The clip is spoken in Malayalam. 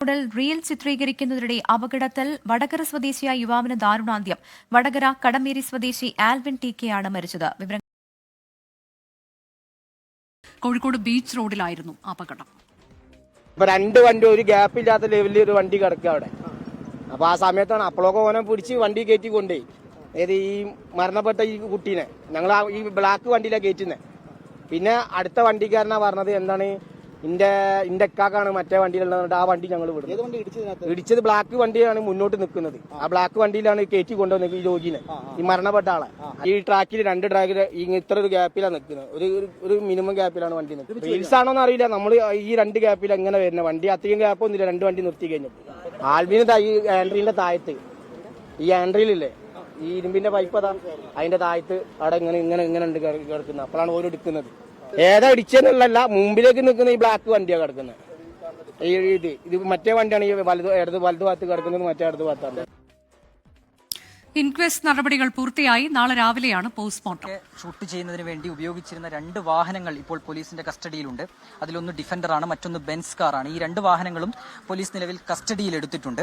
റോഡിൽ റീൽ ചിത്രീകരിക്കുന്നതിനിടെ അപകടത്തിൽ വടകര സ്വദേശിയായ യുവാവിന് ദാരുണാന്ത്യം. വടകര കടമേരി സ്വദേശി ആൽവിൻ ടി കെ ആണ് മരിച്ചത്. വിവരം കോഴിക്കോട് ബീച്ച് റോഡിലായിരുന്നു അപകടം. ഇപ്പൊ രണ്ട് വണ്ടി ഒരു ഗ്യാപ്പ് ഇല്ലാത്ത ലെവലിൽ ഒരു വണ്ടി കിടക്കുക അവിടെ. അപ്പൊ ആ സമയത്താണ് അപ്പോഴൊക്കെ ഓനെ പിടിച്ച് വണ്ടി കയറ്റി കൊണ്ടുപോയി. ഏത് ഈ മരണപ്പെട്ട ഈ കുട്ടീനെ. ഞങ്ങൾ ഈ ബ്ലാക്ക് വണ്ടിയിലാണ് കയറ്റുന്നത് പിന്നെ അടുത്ത വണ്ടിക്കാരനാ പറഞ്ഞത് എന്താണ്? ഇന്റെ ഇന്റെ അക്കാക്കാണ് മറ്റേ വണ്ടിയിലുള്ളത് ആ വണ്ടി ഞങ്ങൾ വിടുന്നത്. ഇടിച്ചത് ബ്ലാക്ക് വണ്ടിയാണ് മുന്നോട്ട് നിൽക്കുന്നത്. ആ. ബ്ലാക്ക് വണ്ടിയിലാണ് കയറ്റി കൊണ്ടുവന്നത് ഈ രോഗിനെ ഈ മരണപ്പെട്ട ആളെ. ഈ ട്രാക്കിൽ രണ്ട് ട്രാക്കിൽ ഇത്ര ഒരു ഗ്യാപ്പിലാണ് നിൽക്കുന്നത്. ഒരു ഒരു- മിനിമം ഗ്യാപ്പിലാണ് വണ്ടി നിൽക്കുന്നത്. റീൽസ് ആണോന്ന് അറിയില്ല. നമ്മൾ ഈ രണ്ട് ഗ്യാപ്പിൽ എങ്ങനെ വരുന്നത്? വണ്ടി അധികം ഗ്യാപ്പ് ഒന്നുമില്ല. രണ്ട് വണ്ടി നിർത്തി കഴിഞ്ഞു ആൽബിന് ഈ ആൻഡ്രീന്റെ താഴത്ത്. ഈ ആൻഡ്രിയിലില്ലേ ഈ ഇരുമ്പിന്റെ പൈപ്പ് അതാ. അതിന്റെ താഴത്ത് അവിടെ ഇങ്ങനെ ഇങ്ങനെ ഇങ്ങനെ ഉണ്ട് കിട- കിടക്കുന്നത്. അപ്പോഴാണ് ഓരോ എടുക്കുന്നത്. ഏതാ ഇടിച്ചെന്നുള്ളല്ല മുമ്പിലേക്ക് നിൽക്കുന്ന ഈ ബ്ലാക്ക് വണ്ടിയാണ് കിടക്കുന്നത് ഈ ഇത് ഇത് മറ്റേ വണ്ടിയാണ് ഈ വലത് ഇടത് വലത് ഭാഗത്ത് കിടക്കുന്നത് മറ്റേ ഇടത് ഭാഗത്താണ്. ഇൻക്വസ്റ്റ് നടപടികൾ പൂർത്തിയായി. നാളെ രാവിലെയാണ് പോസ്റ്റ്മോർട്ടം ഷൂട്ട് ചെയ്യുന്നതിന് വേണ്ടി ഉപയോഗിച്ചിരുന്ന രണ്ട് വാഹനങ്ങൾ ഇപ്പോൾ പോലീസിന്റെ കസ്റ്റഡിയിലുണ്ട്. അതിലൊന്ന് ഡിഫൻഡറാണ് മറ്റൊന്ന് ബെൻസ് കാറാണ്. ഈ രണ്ട് വാഹനങ്ങളും പോലീസ് നിലവിൽ കസ്റ്റഡിയിൽ എടുത്തിട്ടുണ്ട്.